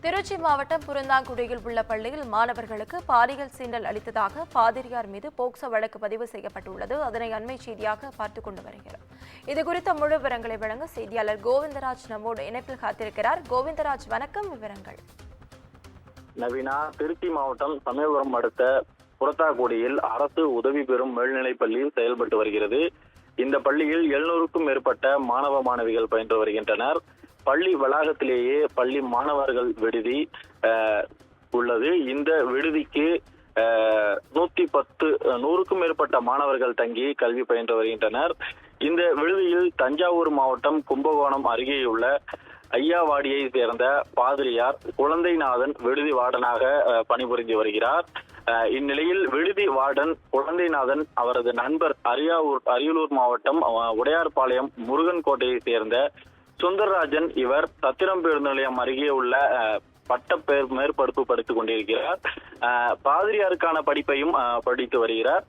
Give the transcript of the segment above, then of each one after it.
திருச்சி மாவட்டம் புறந்தாங்குடியில் உள்ள பள்ளியில் மாணவர்களுக்கு பாலியல் சீண்டல் அளித்ததாக பாதிரியார் மீது போக்சோ வழக்கு பதிவு செய்யப்பட்டுள்ளது. அதனை அண்மை செய்தியாக பார்த்துக் கொண்டு வருகிறோம். இது குறித்த முழு விவரங்களை வழங்க செய்தியாளர் கோவிந்தராஜ் நம்மோடு இணைப்பில் காத்திருக்கிறார். கோவிந்தராஜ் வணக்கம். விவரங்கள். நவீனா திருச்சி மாவட்டம் சமயபுரம் அடுத்த புறத்தாக்குடியில் அரசு உதவி பெறும் மேல்நிலைப் பள்ளி செயல்பட்டு வருகிறது. இந்த பள்ளியில் எழுநூறுக்கும் மேற்பட்ட மாணவ மாணவிகள் பயின்று வருகின்றனர். பள்ளி வளாகத்திலேயே பள்ளி மாணவர்கள் விடுதி அஹ், உள்ளது. இந்த விடுதிக்கு அஹ், நூத்தி பத்து நூறுக்கும் மேற்பட்ட மாணவர்கள் தங்கி கல்வி பயின்று வருகின்றனர். இந்த விடுதியில் தஞ்சாவூர் மாவட்டம் கும்பகோணம் அருகேயுள்ள ஐயாவாடியை சேர்ந்த பாதிரியார் குழந்தைநாதன் விடுதி வார்டனாக அஹ், பணிபுரிந்து வருகிறார். அஹ், இந்நிலையில் விடுதி வார்டன் குழந்தைநாதன் அவரது நண்பர் அரியாவூர் அரியலூர் மாவட்டம் அஹ், உடையார்பாளையம் முருகன் கோட்டையை சேர்ந்த சுந்தரராஜன் இவர் சத்திரம் பேருந்து நிலையம் அருகே உள்ள அஹ், பட்ட பேர் படித்துக் கொண்டிருக்கிறார். பாதிரியாருக்கான படிப்பையும் படித்து வருகிறார்.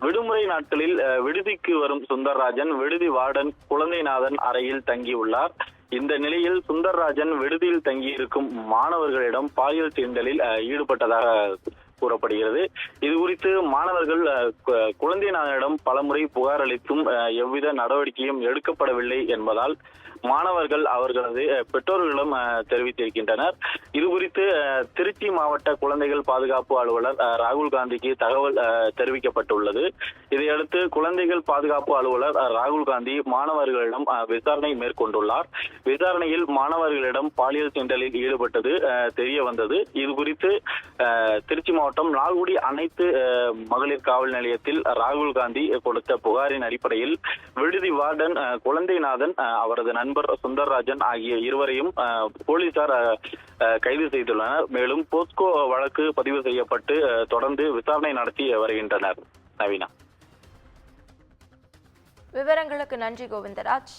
விடுமுறை நாட்களில் அஹ், விடுதிக்கு வரும் சுந்தரராஜன் விடுதி வார்டன் குழந்தைநாதன் அறையில் தங்கியுள்ளார். இந்த நிலையில் சுந்தரராஜன் விடுதியில் தங்கியிருக்கும் மாணவர்களிடம் பாலியல் தீண்டலில் அஹ், ஈடுபட்டதாக கூறப்படுகிறது. இது குறித்து மாணவர்கள் குழந்தைநாதனிடம் பலமுறை புகார் அளித்தும் எவ்வித நடவடிக்கையும் எடுக்கப்படவில்லை என்பதால் மாணவர்கள் அவர்களது பெற்றோர்களிடம் தெரிவித்திருக்கின்றனர். இது குறித்து திருச்சி மாவட்ட குழந்தைகள் பாதுகாப்பு அலுவலர் ராகுல் காந்திக்கு தகவல் தெரிவிக்கப்பட்டுள்ளது. இதையடுத்து குழந்தைகள் பாதுகாப்பு அலுவலர் ராகுல் காந்தி மாணவர்களிடம் விசாரணை மேற்கொண்டுள்ளார். விசாரணையில் மாணவர்களிடம் பாலியல் சீண்டலில் ஈடுபட்டது தெரிய வந்தது இது குறித்து திருச்சி மாவட்ட மாவட்டம் லால்குடி அனைத்து மகளிர் காவல் நிலையத்தில் ராகுல் காந்தி கொடுத்த புகாரின் அடிப்படையில் விடுதி வார்டன் குழந்தைநாதன் அவரது நண்பர் சுந்தர்ராஜன் ஆகிய இருவரையும் போலீசார் கைது செய்துள்ளனர். மேலும் போஸ்கோ வழக்கு பதிவு செய்யப்பட்டு தொடர்ந்து விசாரணை நடத்தி வருகின்றனர். நவீனா. விவரங்களுக்கு நன்றி கோவிந்தராஜ்.